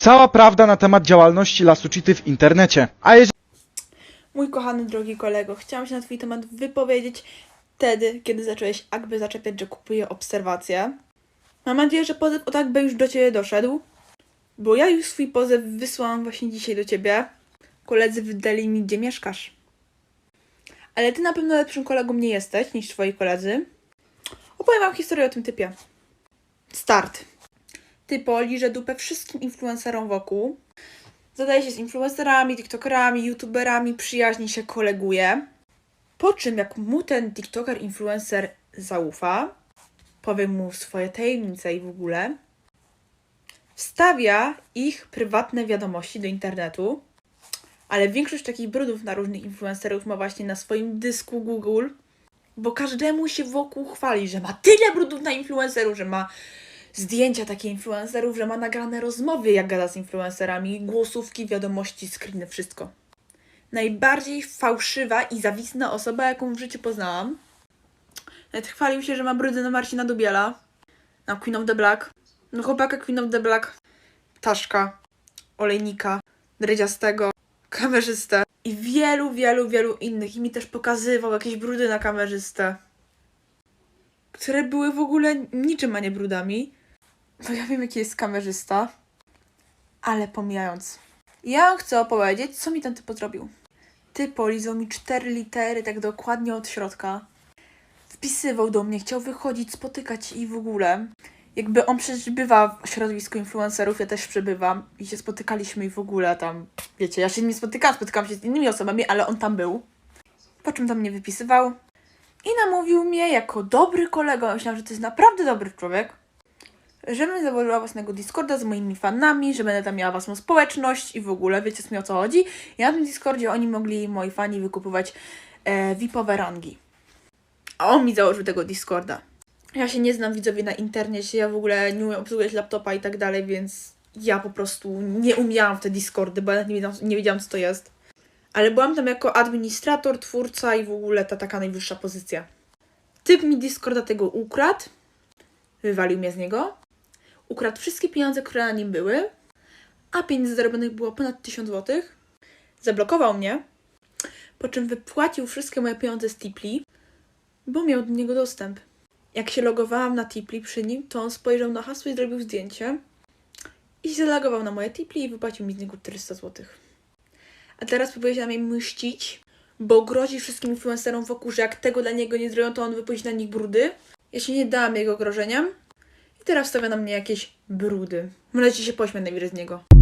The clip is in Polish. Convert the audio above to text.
Cała prawda na temat działalności Lasuchity w internecie. A jeżeli Mój kochany drogi kolego, chciałam się na twój temat wypowiedzieć wtedy, kiedy zacząłeś jakby zaczepiać, że kupuję obserwacje. Mam nadzieję, że pozew tak by już do ciebie doszedł, bo ja już swój pozew wysłałam właśnie dzisiaj do ciebie. Koledzy wydali mi, gdzie mieszkasz. Ale ty na pewno lepszym kolegą nie jesteś niż twoi koledzy. Opowiem wam historię o tym typie. Start. Typo liże dupę wszystkim influencerom wokół. Zadaje się z influencerami, tiktokerami, youtuberami, przyjaźni się, koleguje. Po czym, jak mu ten tiktoker, influencer zaufa, powie mu swoje tajemnice i w ogóle, wstawia ich prywatne wiadomości do internetu, ale większość takich brudów na różnych influencerów ma właśnie na swoim dysku Google, bo każdemu się wokół chwali, że ma tyle brudów na influencerów, że ma zdjęcia takich influencerów, że ma nagrane rozmowy, jak gada z influencerami, głosówki, wiadomości, screeny, wszystko. Najbardziej fałszywa i zawisna osoba, jaką w życiu poznałam. Nawet chwalił się, że ma brudy na Marcina Dubiela, na Queen of the Black, no chłopaka Queen of the Black, Ptaszka, Olejnika, Dredziastego, kamerzystę i wielu, wielu, wielu innych. I mi też pokazywał jakieś brudy na kamerzystę, które były w ogóle niczym, a nie brudami. Bo ja wiem, jaki jest kamerzysta, ale pomijając. Ja chcę opowiedzieć, co mi ten typ zrobił. Typ polizał mi cztery litery tak dokładnie od środka. Wpisywał do mnie, chciał wychodzić, spotykać i w ogóle. Jakby on przecież bywa w środowisku influencerów, ja też przebywam i się spotykaliśmy i w ogóle tam, wiecie, ja się nie spotykałam, spotykałam się z innymi osobami, ale on tam był. Po czym do mnie wypisywał i namówił mnie jako dobry kolega, myślałam, że to jest naprawdę dobry człowiek, żebym założyła własnego Discorda z moimi fanami, że będę tam miała własną społeczność i w ogóle, wiecie mi o co chodzi. I na tym Discordzie oni mogli, moi fani, wykupywać e, VIP-owe rangi. A on mi założył tego Discorda. Ja się nie znam widzowie na internecie, ja w ogóle nie umiem obsługiwać laptopa i tak dalej, więc ja po prostu nie umiałam w te Discordy, bo ja nie wiedziałam, nie wiedziałam co to jest. Ale byłam tam jako administrator, twórca i w ogóle ta taka najwyższa pozycja. Typ mi Discorda tego ukradł, wywalił mnie z niego, ukradł wszystkie pieniądze, które na nim były, a pieniędzy zarobionych było ponad 1000 zł. Zablokował mnie, po czym wypłacił wszystkie moje pieniądze z Tipli, bo miał do niego dostęp. Jak się logowałam na Tipli przy nim, to on spojrzał na hasło i zrobił zdjęcie i się zalogował na moje Tipli i wypłacił mi z niego 400 zł. A teraz próbuje się na mnie mścić, bo grozi wszystkim influencerom wokół, że jak tego dla niego nie zrobią, to on wypuści na nich brudy. Ja się nie dałam jego grożeniom i teraz stawia na mnie jakieś brudy. Możecie się pośmiać najwyżej z niego.